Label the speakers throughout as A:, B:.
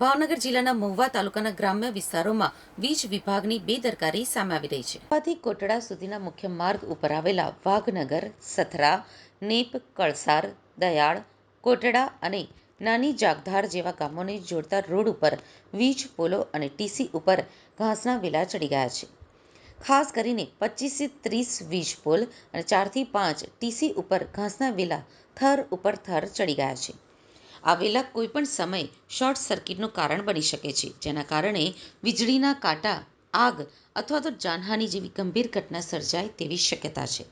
A: ભાવનગર જિલ્લાના મહુવા તાલુકાના ગ્રામ્ય વિસ્તારોમાં વીજ વિભાગની બેદરકારી સામે આવી રહી છે. મહુવાથી કોટડા સુધીના મુખ્ય માર્ગ ઉપર આવેલા વાઘનગર, સથરા, નેપ, કળસાર, દયાળ, કોટડા અને નાની જાગધાર જેવા ગામોને જોડતા રોડ ઉપર વીજ પોલો અને ટીસી ઉપર ઘાસના વેલા ચડી ગયા છે. ખાસ કરીને પચીસથી ત્રીસ વીજ પોલ અને ચારથી પાંચ ટીસી ઉપર ઘાસના વેલા થર ઉપર થર ચડી ગયા છે. આ વેલા કોઈપણ સમયે શોર્ટ સર્કિટનું કારણ બની શકે છે, જેના કારણે વીજળીના કાંટા, આગ અથવા તો જાનહાનિ જેવી ગંભીર ઘટના સર્જાય તેવી શક્યતા છે.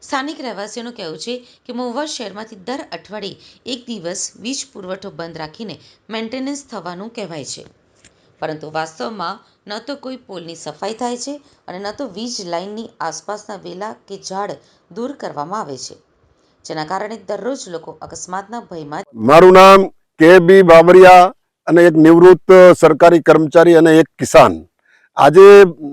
A: સ્થાનિક રહેવાસીઓનું કહેવું છે કે મહુવા શહેરમાંથી દર અઠવાડિયે એક દિવસ વીજ પુરવઠો બંધ રાખીને મેન્ટેનન્સ થવાનું કહેવાય છે. પરંતુ વાસ્તવમાં ન તો કોઈ પોલની સફાઈ થાય છે અને ન તો વીજ લાઇનની આસપાસના વેલા કે ઝાડ દૂર કરવામાં આવે છે. જેના કારણે દરરોજ લોકો અકસ્માતના ભયમાં
B: મારું નામ કે બી બાબરિયા અને એક નિવૃત્ત સરકારી કર્મચારી અને એક કિસાન. આજે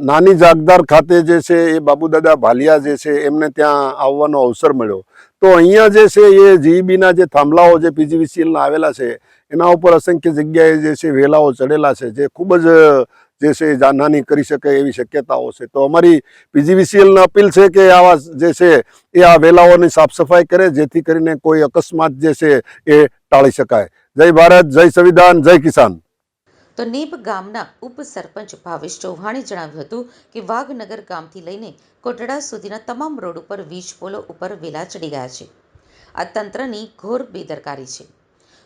B: નાની જાગદાર ખાતે જે છે એ બાબુદાદા ભાલિયા જે છે એમને ત્યાં આવવાનો અવસર મળ્યો. તો અહીંયા જે છે એ જીઈબીના જે થાંભલાઓ જે પીજીવીસીએલના આવેલા છે, એના ઉપર અસંખ્ય જગ્યાએ જે છે વેલાઓ ચડેલા છે, જે ખૂબ જ જે છે જાનહાની કરી શકે એવી શક્યતાઓ છે. તો અમારી પીજીવીસીએલને અપીલ છે કે આવા જે છે એ આ વેલાઓની સાફ સફાઈ કરે, જેથી કરીને કોઈ અકસ્માત જે છે એ ટાળી શકાય. જય ભારત, જય સંવિધાન, જય કિસાન.
A: તો નીપ ગામના ઉપસરપંચ ભાવેશ ચૌહાણે જણાવ્યું હતું કે વાઘનગર ગામથી લઈને કોટડા સુધીના તમામ રોડ ઉપર વીજ પોલો ઉપર વેલા ચડી ગયા છે. આ તંત્રની ઘોર બેદરકારી છે.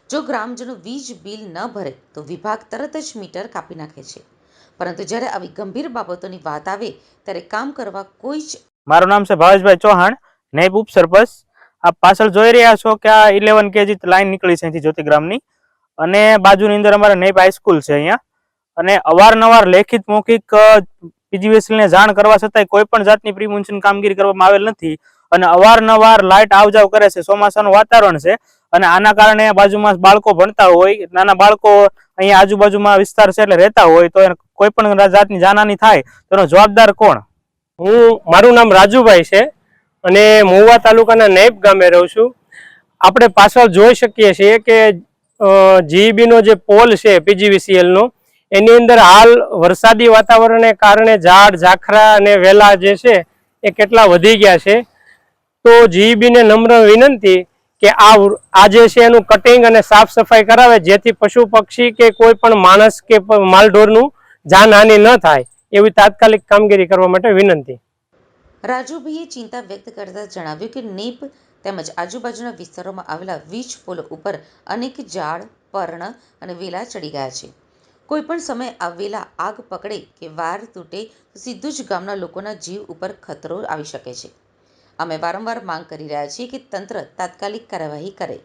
A: જો ગ્રામજનો વીજ બિલ ન ભરે તો વિભાગ તરત જ મીટર કાપી નાખે છે. પરંતુ જ્યારે આવી ગંભીર બાબતોની વાત આવે, ત્યારે કામ કરવા કોઈ જ
C: મારું નામ છે ભાવેશભાઈ ચૌહાણ નેબ ઉપસરપંચ. આપ પાછળ જોઈ રહ્યા છો કે આ ઇલેવન કેજી લાઈન નીકળી છે અહીંથી જ્યોતિગ્રામની. અને બાજુની અંદર અમારે નેબ હાઈસ્કૂલ છે અહીંયા. અને અવારનવાર લેખિત, મૌખિક પીજીવીએસએલને જાણ કરવા છતાંય કોઈ પણ જાતની પ્રી કામગીરી કરવામાં આવેલ નથી. અને અવારનવાર લાઇટ આવજાવ કરે છે, ચોમાસાનું વાતાવરણ છે. અને આના કારણે બાજુમાં બાળકો ભણતા હોય, નાના બાળકો અહીંયા આજુબાજુમાં વિસ્તાર છે એટલે રહેતા હોય, તો કોઈ પણ જાતની જાનહાની થાય, તો એનો જવાબદાર કોણ?
D: હું, મારું નામ રાજુભાઈ છે અને મહુવા તાલુકાના નેપ ગામે રહું છું. આપણે પાછળ જોઈ શકીએ છીએ કે જીઈબીનો જે પોલ છે, પીજીવીસીએલનો, એની અંદર હાલ વરસાદી વાતાવરણને કારણે ઝાડ, ઝાખરા અને વેલા જે છે, એ કેટલા વધી ગયા છે. તો જીઈબીને નમ્ર વિનંતી કે આ આ જે છે, એનું કટિંગ અને સાફ સફાઈ કરાવે, જેથી પશુ પક્ષી કે કોઈ પણ માણસ કે માલઢોરનું જાનહાનિ ન થાય એવી તાત્કાલિક કામગીરી કરવા માટે વિનંતી.
A: રાજુભાઈએ ચિંતા વ્યક્ત કરતા જણાવ્યું કે નીપ તેમજ આજુબાજુના વિસ્તારોમાં આવેલા વીજ પોલો ઉપર અનેક ઝાડ, પર્ણ અને વેલા ચડી ગયા છે. કોઈપણ સમયે આ વેલા આગ પકડે કે વાર તૂટે તો સીધું જ ગામના લોકોના જીવ ઉપર ખતરો આવી શકે છે. અમે વારંવાર માંગ કરી રહ્યા છીએ કે તંત્ર તાત્કાલિક કાર્યવાહી કરે.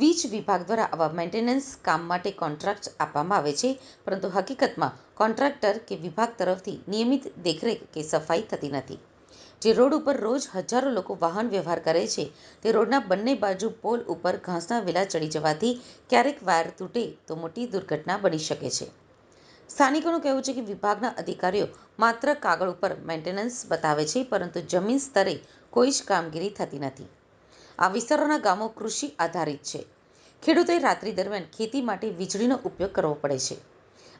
A: વીજ વિભાગ દ્વારા આવા મેન્ટેનન્સ કામ માટે કોન્ટ્રાક્ટ આપવામાં આવે છે, પરંતુ હકીકતમાં કોન્ટ્રાક્ટર કે વિભાગ તરફથી નિયમિત દેખરેખ કે સફાઈ થતી નથી. જે રોડ ઉપર રોજ હજારો લોકો વાહન વ્યવહાર કરે છે, તે રોડના બંને બાજુ પોલ ઉપર ઘાસના વેલા ચડી જવાથી ક્યારેક વાયર તૂટે તો મોટી દુર્ઘટના બની શકે છે. સ્થાનિકોનું કહેવું છે કે વિભાગના અધિકારીઓ માત્ર કાગળ ઉપર મેન્ટેનન્સ બતાવે છે, પરંતુ જમીન સ્તરે કોઈ જ કામગીરી થતી નથી. આ વિસ્તારોના ગામો કૃષિ આધારિત છે. ખેડૂતોએ રાત્રિ દરમિયાન ખેતી માટે વીજળીનો ઉપયોગ કરવો પડે છે.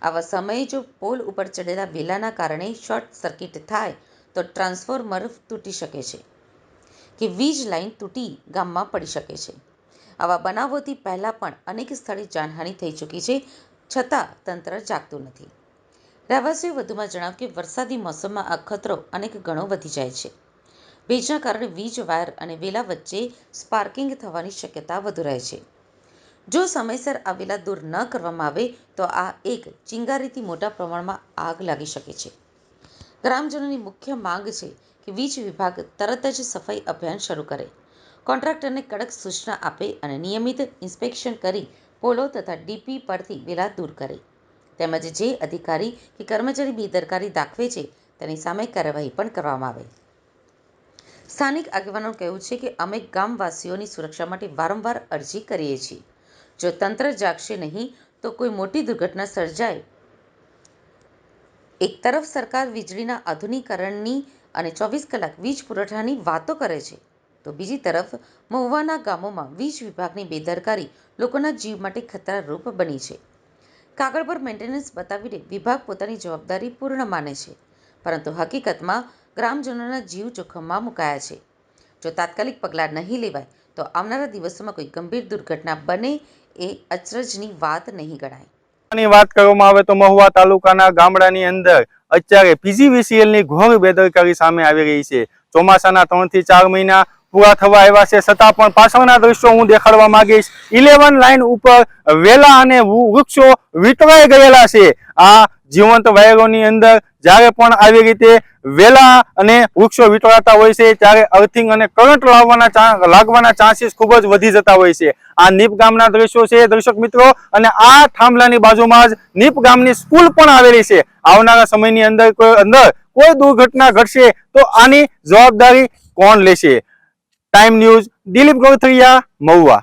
A: આવા સમયે જો પોલ ઉપર ચડેલા વેલાના કારણે શોર્ટ સર્કિટ થાય, તો ટ્રાન્સફોર્મર તૂટી શકે છે કે વીજ લાઇન તૂટી ગામમાં પડી શકે છે. આવા બનાવોથી પહેલાં પણ અનેક સ્થળે જાનહાનિ થઈ ચૂકી છે, છતાં તંત્ર જાગતું નથી. રહેવાસીઓ વધુમાં જણાવ્યું કે વરસાદી મોસમમાં આ ખતરો અનેક ગણો વધી જાય છે. ભેજના કારણે વીજ, વાયર અને વેલા વચ્ચે સ્પાર્કિંગ થવાની શક્યતા વધુ રહે છે. જો સમયસર આ વેલા દૂર ન કરવામાં આવે, તો આ એક ચિંગારીથી મોટા પ્રમાણમાં આગ લાગી શકે છે. ગ્રામજનોની મુખ્ય માંગ છે કે વીજ વિભાગ તરત જ સફાઈ અભિયાન શરૂ કરે. કોન્ટ્રાક્ટરને કડક સૂચના આપે અને નિયમિત ઇન્સ્પેક્શન કરી પોલો તથા ડીપી પરથી વેલા દૂર કરે. તેમજ જે અધિકારી કે કર્મચારી બેદરકારી દાખવે છે, તેની સામે કાર્યવાહી પણ કરવામાં આવે. સ્થાનિક આગેવાનોનું કહેવું છે કે અમે ગામવાસીઓની સુરક્ષા માટે વારંવાર અરજી કરીએ છીએ. જો તંત્ર જાગશે નહીં, તો કોઈ મોટી દુર્ઘટના સર્જાય. એક તરફ સરકાર વીજળીના આધુનિકરણની અને ચોવીસ કલાક વીજ પુરવઠાની વાતો કરે છે, તો બીજી તરફ મહુવાના ગામોમાં વીજ વિભાગની બેદરકારી લોકોના જીવ માટે ખતરારૂપ બની છે. કાગળ પર મેન્ટેનન્સ બતાવીને વિભાગ પોતાની જવાબદારી પૂર્ણ માને છે, પરંતુ હકીકતમાં ગ્રામજનોના જીવ જોખમમાં મુકાયા છે. જો તાત્કાલિક પગલાં નહીં લેવાય, તો આવનારા દિવસોમાં કોઈ ગંભીર દુર્ઘટના બને એ અચરજની વાત નહીં ગણાય.
E: ની વાત કરવામાં આવે તો મહુવા તાલુકાના ગામડાની અંદર અત્યારે પીજીવીસીએલની ઘોર બેદરકારી સામે આવી રહી છે. ચોમાસાના ત્રણથી ચાર મહિના પૂરા થવા આવ્યા છે. છતાં પણ પાછળના દ્રશ્યો હું દેખાડવા માંગીશ. ઇલેવન લાઇન ઉપર વેલા અને વૃક્ષો વીંટવાઈ ગયેલા છે. આ જીવંત વાયરોની અંદર જ્યારે પણ આવી રીતે વેલા અને વૃક્ષો વીંટળાતા હોય છે, ત્યારે અર્થિંગ અને કરંટ લાવવાના લાગવાના ચાન્સીસ ખૂબ જ વધી જતા હોય છે. આ નીપ ગામના દ્રશ્યો છે, દર્શક મિત્રો. અને આ થાંભલાની બાજુમાં જ નીપ ગામની સ્કૂલ પણ આવેલી છે. આવનારા સમયની અંદર અંદર કોઈ દુર્ઘટના ઘટશે તો આની જવાબદારી કોણ લેશે? Time news Dilip Gothariya Mahuva